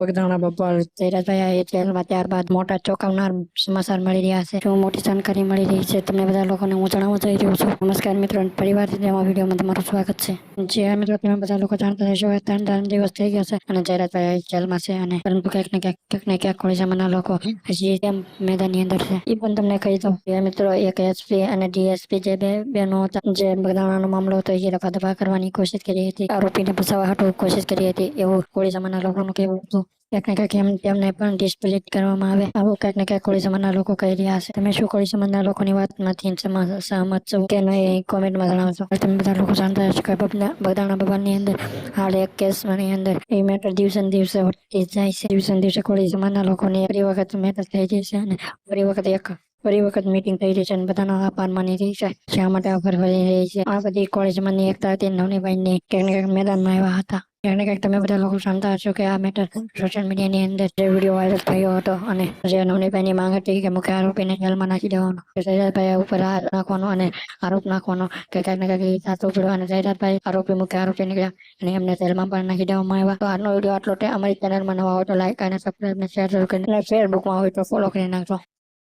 બગદાણા બપોર ધીરજભાઈ એ જેલમાં ત્યારબાદ મોટા ચોંકાવનાર સમાચાર મળી રહ્યા છે. શું મોટી જાણકારી મળી રહી છે, તમને બધા લોકોને હું જણાવવા જઈ રહ્યો છું. નમસ્કાર મિત્રો તેમાં વિડીયોમાં તમારું સ્વાગત છે. જે મિત્રો તમે બધા લોકો જાણતા હવે ત્રણ ત્રણ દિવસ થઈ ગયા છે અને જયરાજભાઈ જેલમાં છે અને પરંતુ ક્યાંક ને ક્યાંક ક્યાંક ને ક્યાંક કોળીસામાંના લોકો હજી તેમ મેદાનની અંદર છે. એ પણ તમને કહી દઉં કે મિત્રો, એક એસપી અને ડીએસપી જે બે બેનો હતા, જે બગદાણાનો મામલો હતો એ લોકો દબા કરવાની કોશિશ કરી હતી, આરોપીને ફસાવા હાટુ કોશિશ કરી હતી, એવું કોળીસામાંના લોકોનું કહેવું હતું. ક્યાંક ને ક્યાંક એમ તેમને પણ ડિસ્પ્લિટ કરવામાં આવે. આવું ક્યાંક ને ક્યાંક કોળી સમાજના લોકો કહી રહ્યા છે. તમે શું કોળી સમાજના લોકોની વાતમાંથી સહમત છો કે નહીં કોમેન્ટમાં જણાવશો. તમે બધા લોકો જાણતા હશો કે બગદાણા બાબાની અંદર હાલ એક કેસમાંની અંદર. એ મેટર દિવસે દિવસે વધતી જાય છે. દિવસે દિવસે કોળી સમાજના લોકોની ફરી વખત મેટર થઈ જાય છે અને ફરી વખત એક, ફરી વખત મીટિંગ થઈ રહી છે અને બધાનો આભાર માની રહી છે. શા માટે આભાર વધી રહી છે? આ બધી કોલેજમાંની એકતા હતી. નવનીભાઈની ક્યાંક મેદાનમાં આવ્યા હતા. ક્યાંક કંઈક તમે બધા લોકો જાણતા હશો કે આ મેટર સોશિયલ મીડિયાની અંદર જે વીડિયો વાયરલ થયો હતો અને જે નવનીભાઈની માંગ હતી કે મુખ્ય આરોપીને જેલમાં નાખી દેવાનો. કે સૈરાજભાઈ ઉપર હાથ નાખવાનો અને આરોપ નાખવાનો કે ક્યાંક ને કંઈક સાચું પડ્યો અને સૈરાજભાઈ આરોપી મુખ્ય આરોપી નીકળ્યા અને એમને જેલમાં પણ નાખી દેવામાં આવ્યા. તો આજનો વીડિયો આટલો છે. અમારી ચેનલમાં નવા હોય તો લાઈક અને સબસ્ક્રાઈબ ને શેર જરૂર કરીને. ફેસબુકમાં હોય તો ફોલો કરી નાખજો.